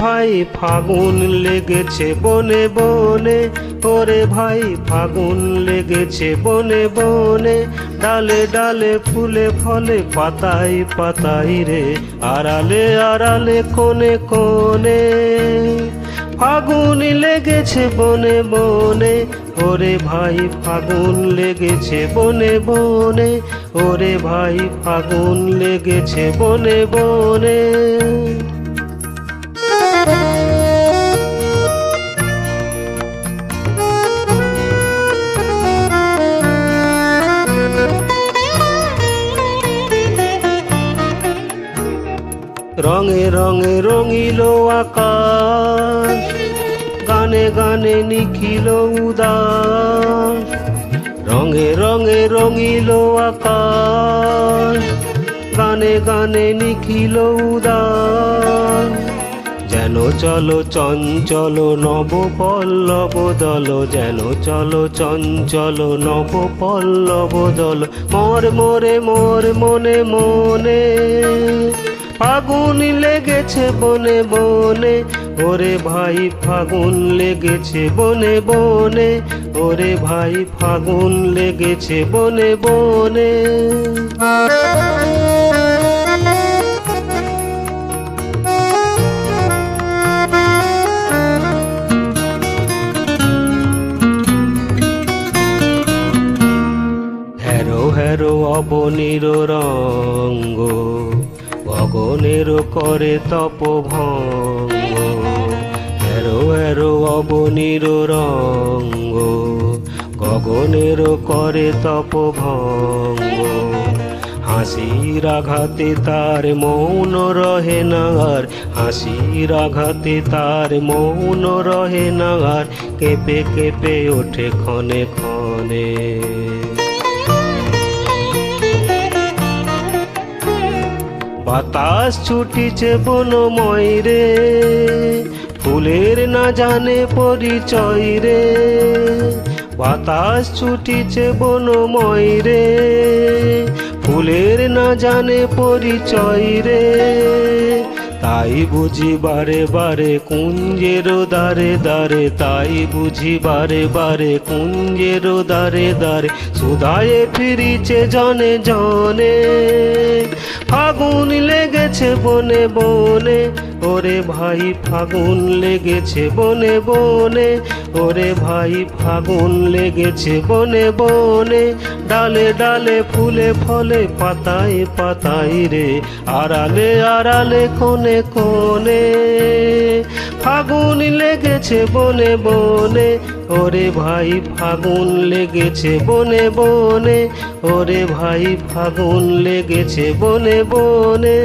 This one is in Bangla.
ভাই ফাগুন লেগেছে বনে বনে, ওরে ভাই ফাগুন লেগেছে বনে বনে, ডালে ডালে ফুলে ফলে পাতাই পাতাই রে, আড়ালে আড়ালে কোনে কোনে ফাগুন লেগেছে বনে বনে, ওরে ভাই ফাগুন লেগেছে বনে বনে, ওরে ভাই ফাগুন লেগেছে বনে বনে। রঙে রঙে রঙিল আকাশ, গানে গানে নিখিল উদাস। রঙে রঙে রঙিল আকাশ, গানে গানে নিখিল উদাস। যেন চলো চঞ্চল নব পল্লব দল, যেন চলো চঞ্চল নব পল্লব দল। মর মরে মোর মনে মনে ফাগুন লেগেছে বনে বনে, ওরে ভাই ফাগুন লেগেছে বনে বনে, ওরে ভাই ফাগুন লেগেছে বনে বনে। হ্যারো হ্যারো অবনির রঙ্গ গগনের করে তপ ভঙ্গ হ্যারো হ্যারো অবনির রঙ্গ। গগনের করে তপ ভঙ্গ হাসির আঘাতে তার মৌন রহে না আর হাসির আঘাতে তার মৌন রহে না আর কেঁপে কেঁপে ওঠে ক্ষণে ক্ষণে। বাতাস ছুটিছে বনময় রে। ফুলের না জানে পরিচয় রে। বাতাস ছুটিছে বনময় রে। ফুলের না জানে পরিচয় রে। তাই বুঝি বারে বারে কুঞ্জের দারে দারে তাই বুঝি বারে বারে কুঞ্জের দারে দারে সুদায়ে ফিরিছে জনে জনে, ফাগুন লেগেছে বনে বনে। ওরে ভাই, ফাগুন লেগেছে বনে বনে, ওরে ভাই, ফাগুন লেগেছে বনে বনে। ডালে ডালে ফুলে ফলে পাতায় পাতায় রে, আড়ালে আড়ালে কোনে কোনে ফাগুন লেগেছে বনে বনে। ওরে ভাই, ফাগুন লেগেছে বনে বনে। ওরে ভাই, ফাগুন লেগেছে বনে বনে।